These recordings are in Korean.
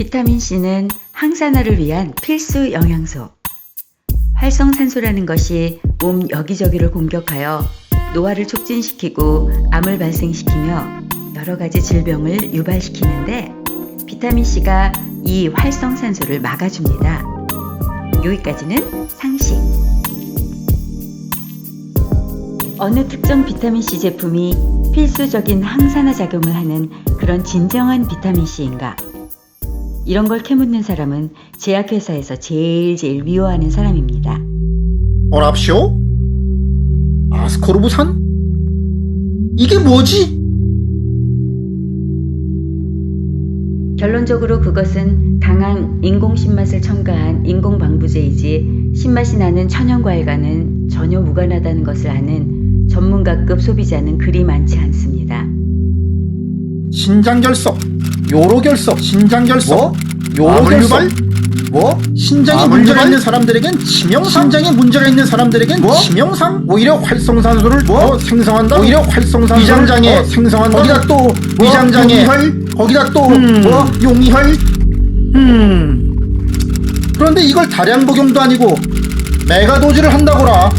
비타민C는 항산화를 위한 필수 영양소. 활성산소라는 것이 몸 여기저기를 공격하여 노화를 촉진시키고 암을 발생시키며 여러 가지 질병을 유발시키는데 비타민C가 이 활성산소를 막아줍니다. 여기까지는 상식. 어느 특정 비타민C 제품이 필수적인 항산화 작용을 하는 그런 진정한 비타민C인가? 이런 걸 캐묻는 사람은 제약회사에서 제일 제일 미워하는 사람입니다. 어랍쇼? 아스코르브산? 이게 뭐지? 결론적으로 그것은 강한 인공 신맛을 첨가한 인공 방부제이지 신맛이 나는 천연 과일과는 전혀 무관하다는 것을 아는 전문가급 소비자는 그리 많지 않습니다. 신장결석, 요로 결석, 신장 결석, 뭐? 요로 결석, 아물유발? 뭐? 신장에 아물유발? 문제가 있는 사람들에겐 치명상, 신장에 문제가 있는 사람들에겐 뭐? 치명상, 오히려 활성산소를 뭐? 더 생성한다, 오히려 활성산소를 위장장애, 더 생성한다, 거기다 또 뭐? 위장장애, 용이혈? 거기다 또 음. 뭐? 용이혈, 음. 그런데 이걸 다량 복용도 아니고 메가도즈를 한다고라.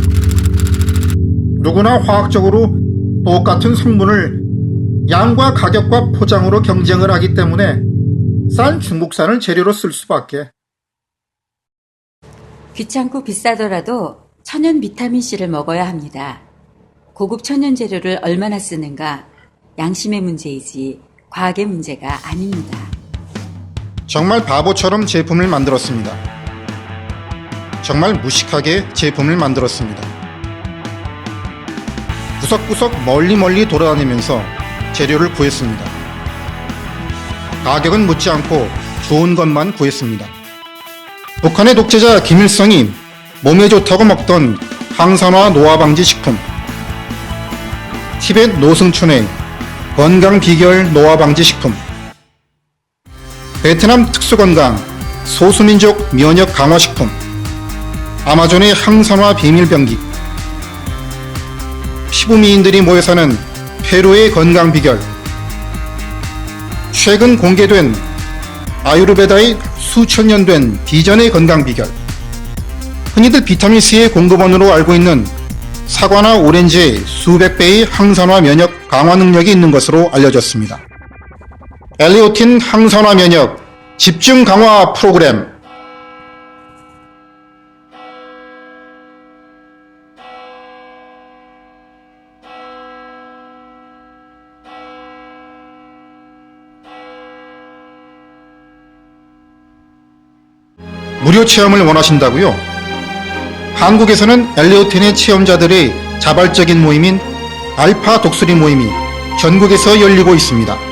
누구나 화학적으로 똑같은 성분을 양과 가격과 포장으로 경쟁을 하기 때문에 싼 중국산을 재료로 쓸 수밖에. 귀찮고 비싸더라도 천연 비타민C를 먹어야 합니다. 고급 천연 재료를 얼마나 쓰는가 양심의 문제이지 과학의 문제가 아닙니다. 정말 바보처럼 제품을 만들었습니다. 정말 무식하게 제품을 만들었습니다. 구석구석 멀리 멀리 돌아다니면서 재료를 구했습니다. 가격은 묻지 않고 좋은 것만 구했습니다. 북한의 독재자 김일성이 몸에 좋다고 먹던 항산화 노화 방지 식품. 티벳 노승춘의 건강 비결 노화 방지 식품. 베트남 특수건강 소수민족 면역 강화 식품 아마존의 항산화 비밀병기 피부미인들이 모여 사는 페루의 건강 비결. 최근 공개된 아유르베다의 수천 년 된 비전의 건강 비결. 흔히들 비타민C의 공급원으로 알고 있는 사과나 오렌지의 수백 배의 항산화 면역 강화 능력이 있는 것으로 알려졌습니다. 엘리오틴 항산화 면역 집중 강화 프로그램 무료 체험을 원하신다고요? 한국에서는 엘리오틴의 체험자들의 자발적인 모임인 알파 독수리 모임이 전국에서 열리고 있습니다.